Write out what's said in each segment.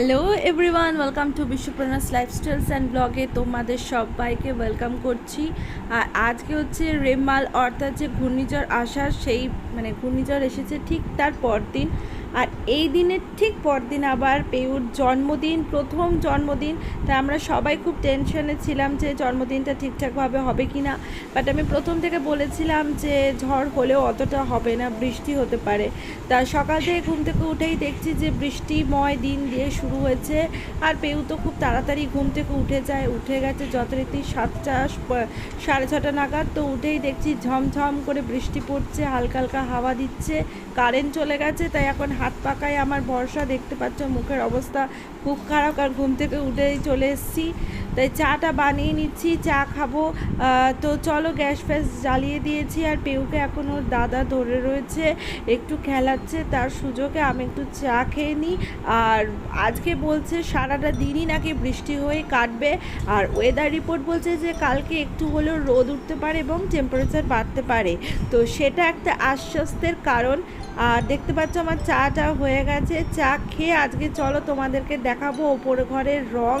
Hello everyone welcome to বিশ্বপ্রণাস lifestyles and ব্লগে তোমাদের সবাইকে ওয়েলকাম করছি। আর আজকে হচ্ছে রেমাল, অর্থাৎ যে ঘূর্ণিঝড় আসার সেই মানে ঘূর্ণিঝড় এসেছে ঠিক তার পরদিন। আর এই দিনের ঠিক পরদিন আবার পেউর জন্মদিন, প্রথম জন্মদিন। তাই আমরা সবাই খুব টেনশনে ছিলাম যে জন্মদিনটা ঠিকঠাকভাবে হবে কি না বাট আমি প্রথম থেকে বলেছিলাম যে ঝড় হলেও অতটা হবে না, বৃষ্টি হতে পারে। তা সকাল থেকে ঘুম থেকে উঠেই দেখছি যে বৃষ্টিময় দিন দিয়ে শুরু হয়েছে। আর পেউ তো খুব তাড়াতাড়ি ঘুম থেকে উঠে যায়, উঠে গেছে যথারীতি সাতটা সাড়ে ছটা নাগাদ। তো উঠেই দেখছি ঝমঝম করে বৃষ্টি পড়ছে, হালকা হালকা হাওয়া দিচ্ছে, কারেন্ট চলে গেছে। তাই এখন হাত পাকায় আমার ভরসা, দেখতে পাচ্ছ মুখের অবস্থা খুব খারাপ আর ঘুম থেকে উঠেই চলে এসেছি। তাই চাটা বানিয়ে নিচ্ছি, চা খাব। তো চলো গ্যাস ফ্যাস জ্বালিয়ে দিয়েছি, আর পেউকে এখন ওর দাদা ধরে রয়েছে, একটু খেলাচ্ছে, তার সুযোগে আমি একটু চা খেয়ে নিই। আর আজকে বলছে সারাটা দিনই নাকি বৃষ্টি হয়ে কাটবে, আর ওয়েদার রিপোর্ট বলছে যে কালকে একটু হলেও রোদ উঠতে পারে এবং টেম্পারেচার বাড়তে পারে। তো সেটা একটা আশ্বস্তের কারণ। আর দেখতে পাচ্ছ আমার চাটা হয়ে গেছে। চা খেয়ে আজকে চলো তোমাদেরকে দেখাবো ওপর ঘরের রং।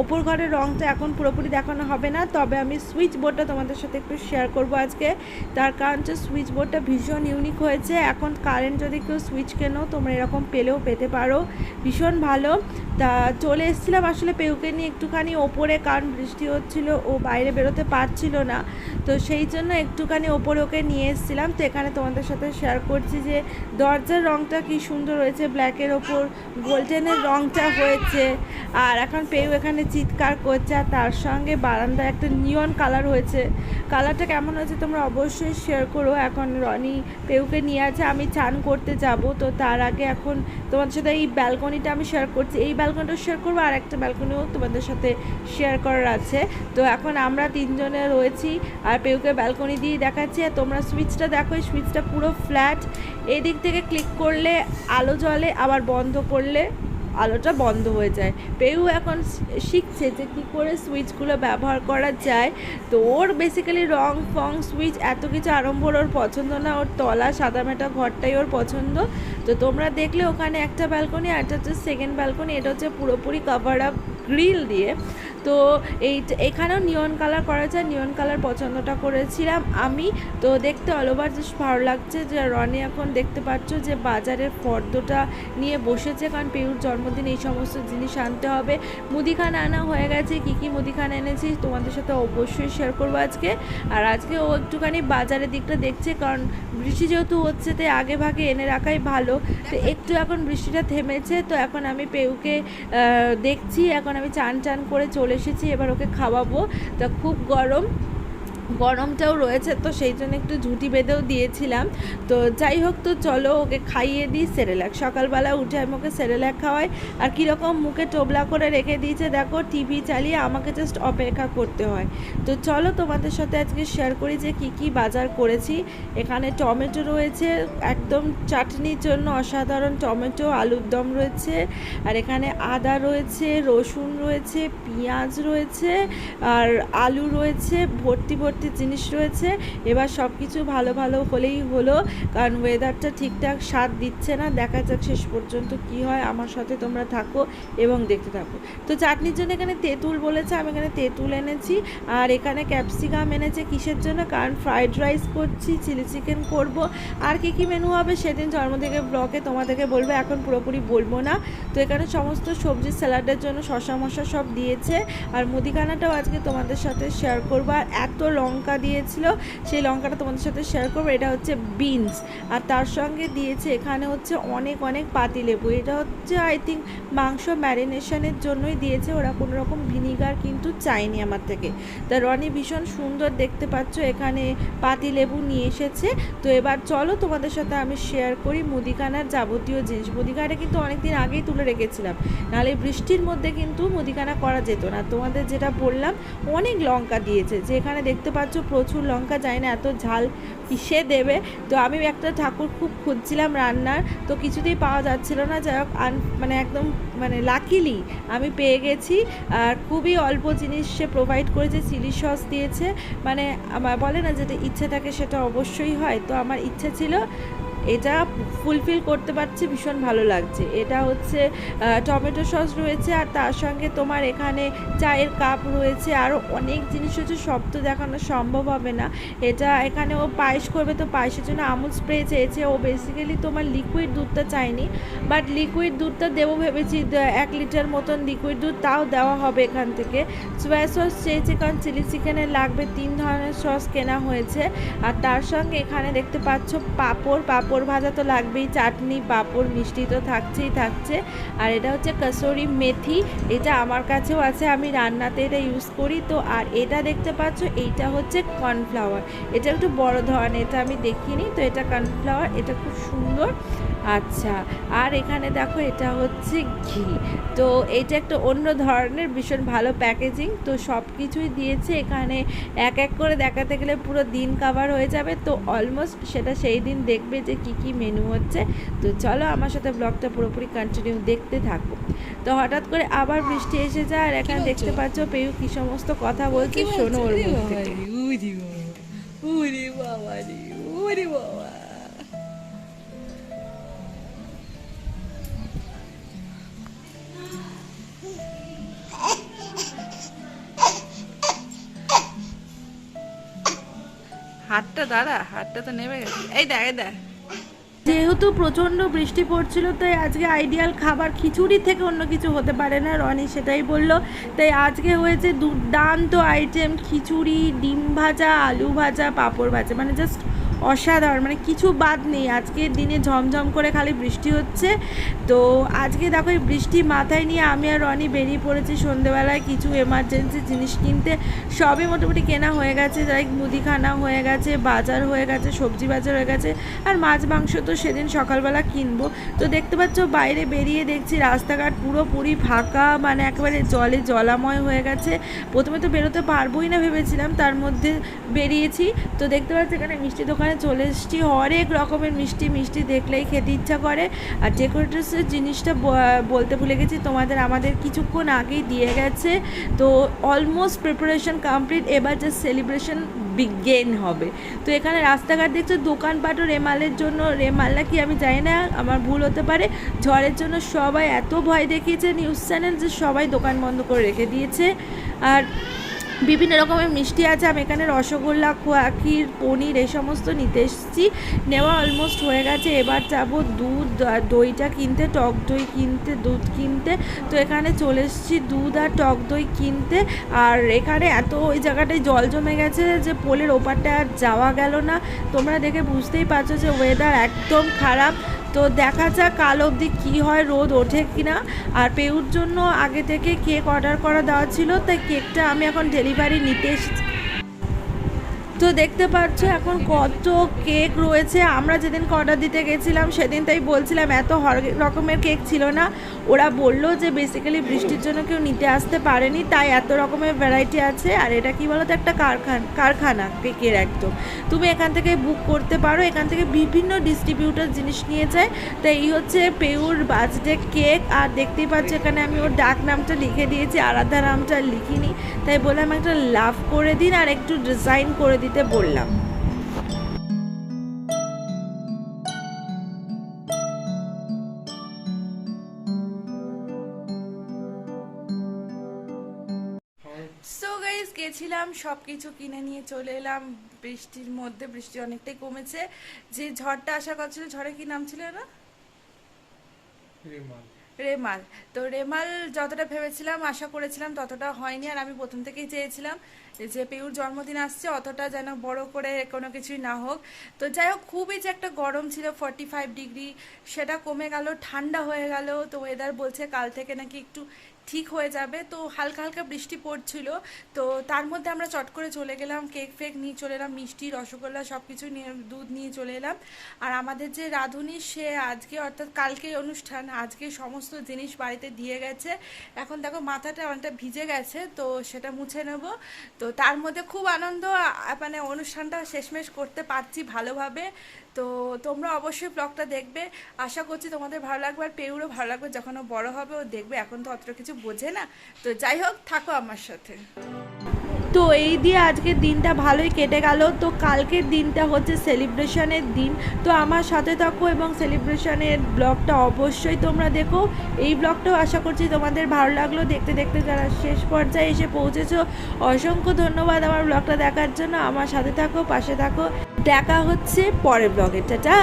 ওপর ঘরের রংটা এখন পুরোপুরি দেখানো হবে না, তবে আমি সুইচ বোর্ডটা তোমাদের সাথে একটু শেয়ার করব আজকে। তার কারণ হচ্ছে সুইচ বোর্ডটা ভীষণ ইউনিক হয়েছে, এখন কারেন্ট যদি কেউ সুইচ কেনো, তোমরা এরকম পেলেও পেতে পারো, ভীষণ ভালো। তা চলে এসেছিলাম আসলে পেউকে নিয়ে একটুখানি ওপরে, কারণ বৃষ্টি হচ্ছিল, ও বাইরে বেরোতে পারছিল না। তো সেই জন্য একটুখানি ওপরে ওকে নিয়ে এসেছিলাম। তো এখানে তোমাদের সাথে শেয়ার করছি যে দরজার রংটা কি সুন্দর হয়েছে ব্ল্যাকের ওপর গোল্ডেনের রংটা হয়েছে। আর এখন পেউ এখানে চিৎকার করছে আর তার সঙ্গে বারান্দায় একটা নিয়ন কালার হয়েছে। কালারটা কেমন হয়েছে তোমরা অবশ্যই শেয়ার করো। এখন রনি পেউকে নিয়ে আছে, আমি চান করতে যাব। তো তার আগে এখন তোমাদের সাথে এই ব্যালকনিটা আমি শেয়ার করছি। এই ব্যালকনিটা শেয়ার করব, আর একটা ব্যালকনিও তোমাদের সাথে শেয়ার করার আছে। তো এখন আমরা তিনজনে রয়েছি, আর পেউকে ব্যালকনি দিয়ে দেখাচ্ছি। আর তোমরা সুইচটা দেখো, এই সুইচটা পুরো ফ্ল্যাট এদিক থেকে ক্লিক করলে আলো জ্বলে, আবার বন্ধ করলে আলোটা বন্ধ হয়ে যায়। পেউ এখন শিখছে যে কী করে সুইচগুলো ব্যবহার করা যায়। তো ওর বেসিক্যালি রং, ফং, সুইচ এত কিছু আড়ম্বর ওর পছন্দ না। ওর তলা, সাদা মেটা ঘরটাই ওর পছন্দ। তো তোমরা দেখলে ওখানে একটা ব্যালকনি আর একটা হচ্ছে সেকেন্ড ব্যালকনি এটা হচ্ছে পুরোপুরি কভার আপ গ্রিল দিয়ে। তো এই এখানেও নিয়ন কালার করা যায় নিয়ন কালার পছন্দটা করেছিলাম আমি। তো দেখতে অল ওভার জাস্ট ভালো লাগছে যে রনি এখন দেখতে পাচ্ছ যে বাজারের ফর্দটা নিয়ে বসেছে, কারণ পেউর জন্মদিন এই সমস্ত জিনিস আনতে হবে। মুদিখানা আনা হয়ে গেছে, কী কী মুদিখানা এনেছি তোমাদের সাথে অবশ্যই শেয়ার করব আজকে। আর আজকে ও একটুখানি বাজারের দিকটা দেখছে, কারণ বৃষ্টি যেহেতু হচ্ছে, তাই আগে ভাগে এনে রাখাই ভালো। তো একটু এখন বৃষ্টিটা থেমেছে, তো এখন আমি পেউকে দেখছি, এখন আমি চান চান করে চলে এসেছি এবার ওকে খাওয়াবো। তা খুব গরম। গরমটাও রয়েছে, তো সেই জন্য একটু ঝুঁটি বেঁধেও দিয়েছিলাম। তো যাই হোক, তো চলো ওকে খাইয়ে দিই সেরেলাক। সকালবেলা উঠে আমি ওকে সেরেলাক খাওয়াই। আর কীরকম মুখে টোবলা করে রেখে দিয়েছে, দেখো টিভি চালিয়ে আমাকে জাস্ট অপেক্ষা করতে হয়। তো চলো তোমাদের সাথে আজকে শেয়ার করি যে কি কি বাজার করেছি। এখানে টমেটো রয়েছে, একদম চাটনির জন্য অসাধারণ টমেটো, আলুর দম রয়েছে। আর এখানে আদা রয়েছে, রসুন রয়েছে, পেঁয়াজ রয়েছে, আর আলু রয়েছে, ভর্তি ভর্তি জিনিস রয়েছে, এবার সব কিছু ভালো ভালো হলেই হলো, কারণ ওয়েদারটা ঠিকঠাক স্বাদ দিচ্ছে না, দেখা যাক শেষ পর্যন্ত কি হয়, আমার সাথে তোমরা থাকো এবং দেখতে থাকো। তো চাটনির জন্য এখানে তেঁতুল বলেছে, আমি এখানে তেঁতুল এনেছি, আর এখানে ক্যাপসিকাম এনেছে কিসের জন্য, কারণ ফ্রাইড রাইস করছি চিলি চিকেন করব, আর কি কি মেনু হবে সেদিন জন্ম থেকে ব্লগে তোমাদেরকে বলব, এখন পুরোপুরি বলব না। তো এখানে সমস্ত সবজি স্যালাডের জন্য শশা মশা সব দিয়েছে, আর মুদিখানাটাও আজকে তোমাদের সাথে শেয়ার করব, আর এত লঙ্কা দিয়েছিল, সেই লঙ্কাটা তোমাদের সাথে শেয়ার করব। এটা হচ্ছে বিনস আর তার সঙ্গে দিয়েছে এখানে হচ্ছে অনেক অনেক পাতিলেবু এটা হচ্ছে আই থিঙ্ক মাংস ম্যারিনেশনের জন্যই দিয়েছে। ওরা কোনো রকম ভিনিগার কিন্তু চায়নি আমার থেকে। তা রনি ভীষণ সুন্দর দেখতে পাচ্ছ, এখানে পাতিলেবু নিয়ে এসেছে। তো এবার চলো তোমাদের সাথে আমি শেয়ার করি মুদিখানার যাবতীয় জিনিস। মুদিখানাটা কিন্তু অনেকদিন আগেই তুলে রেখেছিলাম। নাহলে বৃষ্টির মধ্যে কিন্তু মুদিখানা করা যেত না। তোমাদের যেটা বললাম, অনেক লঙ্কা দিয়েছে। যে এখানে দেখতে পাচ্ছ, প্রচুর লঙ্কা যায় না এত ঝাল পিষে দেবে। তো আমি একটা ঠাকুর খুব খুঁজছিলাম রান্নার, তো কিছুতেই পাওয়া যাচ্ছিল না। যাই হোক মানে একদম মানে লাকিলি আমি পেয়ে গেছি। আর খুবই অল্প জিনিস সে প্রোভাইড করেছে চিলি সস দিয়েছে। মানে বলে না যেটা ইচ্ছে থাকে সেটা অবশ্যই হয়। তো আমার ইচ্ছে ছিল এটা ফুলফিল করতে পারছি, ভীষণ ভালো লাগছে। এটা হচ্ছে টমেটো সস রয়েছে আর তার সঙ্গে তোমার এখানে চায়ের কাপ রয়েছে। আরও অনেক জিনিস হচ্ছে, সব তো দেখানো সম্ভব হবে না। এটা এখানে ও পায়েস করবে তো পায়েসের জন্য আমুল স্প্রে চেয়েছে। ও বেসিক্যালি তোমার লিকুইড দুধটা চায়নি বাট লিকুইড দুধটা দেবো ভেবেছি এক লিটার মতন লিকুইড দুধ তাও দেওয়া হবে এখান থেকে। সোয়া সস চেয়েছে কারণ চিলি চিকেনে লাগবে, তিন ধরনের সস কেনা হয়েছে। আর তার সঙ্গে এখানে দেখতে পাচ্ছ পাঁপড় পাঁপড় ভাজা তো লাগবেই, চাটনি, পাঁপড়, মিষ্টি তো থাকছেই থাকছে। আর এটা হচ্ছে কসুরি মেথি, এটা আমার কাছেও আছে, আমি রান্নাতে এটা ইউজ করি। তো আর এটা দেখতে পাচ্ছ, এইটা হচ্ছে কর্নফ্লাওয়ার এটা একটু বড় ধরনের, এটা আমি দেখিনি, তো এটা কর্নফ্লাওয়ার এটা খুব সুন্দর। আচ্ছা আর এখানে দেখো এটা হচ্ছে ঘি। তো এটা একটা অন্য ধরনের ভীষণ ভালো প্যাকেজিং তো সব কিছুই দিয়েছে এখানে। এক এক করে দেখাতে গেলে পুরো দিন কাভার হয়ে যাবে তো অলমোস্ট সেটা সেই দিন দেখবে যে কি কি মেনু হচ্ছে। তো চলো আমার সাথে ব্লগটা পুরোপুরি কন্টিনিউ দেখতে থাকো। তো হঠাৎ করে আবার বৃষ্টি এসে যায় আর এখানে দেখতে পাচ্ছ পেয়ু কি সমস্ত কথা বলছে শোনো ওর মুখ থেকে। বাবা বাবা। হাতটা দাঁড়া, হাতটা তো নেমে গেছে। এই দেখ এই দেখ। যেহেতু প্রচণ্ড বৃষ্টি পড়ছিল, তাই আজকে আইডিয়াল খাবার খিচুড়ি থেকে অন্য কিছু হতে পারে না। রনি সেটাই বলল। তাই আজকে হয়েছে দুর্দান্ত আইটেম খিচুড়ি, ডিম ভাজা, আলু ভাজা, পাঁপড় ভাজা। মানে জাস্ট অসাধারণ মানে কিছু বাদ নেই। আজকের দিনে ঝমঝম করে খালি বৃষ্টি হচ্ছে। তো আজকে দেখো এই বৃষ্টি মাথায় নিয়ে আমি আর রনি বেরিয়ে পড়েছি সন্ধেবেলায় কিছু এমার্জেন্সি জিনিস কিনতে। সবই মোটামুটি কেনা হয়ে গেছে লাইক মুদিখানা হয়ে গেছে, বাজার হয়ে গেছে, সবজি বাজার হয়ে গেছে, আর মাছ, মাংস তো সেদিন সকালবেলা কিনবো। তো দেখতে পাচ্ছ বাইরে বেরিয়ে দেখছি রাস্তাঘাট পুরোপুরি ফাঁকা মানে একেবারে জলে জলাময় হয়ে গেছে। প্রথমে তো বেরোতে পারবোই না ভেবেছিলাম, তার মধ্যে বেরিয়েছি। তো দেখতে পাচ্ছি এখানে মিষ্টি দোকানে চলে এসেছি। হরেক রকমের মিষ্টি মিষ্টি দেখলেই খেতে ইচ্ছা করে। আর ডেকোরেটার্সের জিনিসটা বলতে ভুলে গেছি, তোমাদের আমাদের কিছুক্ষণ আগেই দিয়ে গেছে। তো অলমোস্ট প্রিপারেশন কমপ্লিট এবার জাস্ট সেলিব্রেশন বিগেন হবে। তো এখানে রাস্তাঘাট দেখছ দোকানপাটও রেমালের জন্য, রেমাল নাকি আমি জানি না, আমার ভুল হতে পারে। ঝড়ের জন্য সবাই এত ভয় দেখিয়েছে নিউজ চ্যানেল যে সবাই দোকান বন্ধ করে রেখে দিয়েছে। আর বিভিন্ন রকমের মিষ্টি আছে, আমি এখানে রসগোল্লা, খোয়া, ক্ষীর, পনির, এই সমস্ত নিতে এসেছি। নেওয়া অলমোস্ট হয়ে গেছে, এবার যাব দুধ দইটা কিনতে, টক দই কিনতে, দুধ কিনতে। তো এখানে চলে এসেছি দুধ আর টক দই কিনতে। আর এখানে এত, ওই জায়গাটায় জল জমে গেছে যে পোলের ওপারটা আর যাওয়া গেল না। তোমরা দেখে বুঝতেই পারছ যে ওয়েদার একদম খারাপ। তো দেখা যাক কাল অবধি কী হয়, রোদ ওঠে কি না আর পেউর জন্য আগে থেকে কেক অর্ডার করা দেওয়া ছিল, তাই কেকটা আমি এখন ডেলিভারি নিতে এসেছি। তো দেখতে পাচ্ছ এখন কত কেক রয়েছে। আমরা যেদিন অর্ডার দিতে গেছিলাম, সেদিন তাই বলছিলাম, এত হর- রকমের কেক ছিল না। ওরা বলল যে বেসিক্যালি বৃষ্টির জন্য কেউ নিতে আসতে পারেনি, তাই এত রকমের ভ্যারাইটি আছে। আর এটা কি বলতো, একটা কারখানা কারখানা কেকের একদম। তুমি এখান থেকে বুক করতে পারো, এখান থেকে বিভিন্ন ডিস্ট্রিবিউটার জিনিস নিয়ে যায়। তো এই হচ্ছে পেউর বার্থডে কেক। আর দেখতেই পাচ্ছ, এখানে আমি ওর ডাক নামটা লিখে দিয়েছি, আরাধ্যা নামটা লিখিনি। তাই বললাম, একটা লাভ করে দিন, আর একটু ডিজাইন করে দিতে বললাম। সো গাইস গেছিলাম সব কিছু কিনে নিয়ে চলে এলাম। বৃষ্টির মধ্যে বৃষ্টি অনেকটাই কমেছে। যে ঝড়টা আসার করছিল ছিল ঝড়ে কি নাম ছিল না রেমাল। তো রেমাল যতটা ভেবেছিলাম, আশা করেছিলাম ততটা হয়নি। আর আমি প্রথম থেকেই চেয়েছিলাম যে পেউর জন্মদিন আসছে, অতটা যেন বড় করে কোনো কিছুই না হোক। তো যাই হোক, খুবই যে একটা গরম ছিল ফর্টি ফাইভ ডিগ্রি সেটা কমে গেল, ঠান্ডা হয়ে গেল। তো ওয়েদার বলছে কাল থেকে নাকি একটু ঠিক হয়ে যাবে। তো হালকা হালকা বৃষ্টি পড়ছিল। তো তার মধ্যে আমরা চট করে চলে গেলাম, কেক ফেক নিয়ে চলে এলাম, মিষ্টি, রসগোল্লা সব কিছু নিয়ে, দুধ নিয়ে চলে এলাম। আর আমাদের যে রাঁধুনি, সে আজকে অর্থাৎ কালকে অনুষ্ঠান, আজকে সমস্ত জিনিস বাড়িতে দিয়ে গেছে। এখন দেখো মাথাটা অনেকটা ভিজে গেছে, তো সেটা মুছে নেব। তো তার মধ্যে খুব আনন্দ মানে অনুষ্ঠানটা শেষমেশ করতে পারছি ভালোভাবে। তো তোমরা অবশ্যই ব্লগটা দেখবে। আশা করছি তোমাদের ভালো লাগবে আর পেউরও ভালো লাগবে। যখন ও বড় হবে, ও দেখবে। এখন তো অতটা কিছু বোঝে না। তো যাই হোক, থাকো আমার সাথে। তো এই দিয়ে আজকের দিনটা ভালোই কেটে গেল। তো কালকের দিনটা হচ্ছে সেলিব্রেশনের দিন। তো আমার সাথে থাকো এবং সেলিব্রেশনের ব্লগটা অবশ্যই তোমরা দেখো। এই ব্লগটাও আশা করছি তোমাদের ভালো লাগল। দেখতে দেখতে যারা শেষ পর্যায়ে এসে পৌঁছেছো, অসংখ্য ধন্যবাদ আমার ব্লগটা দেখার জন্য। আমার সাথে থাকো, পাশে থাকো। দেখা হচ্ছে পরের ব্লগে। টাটা!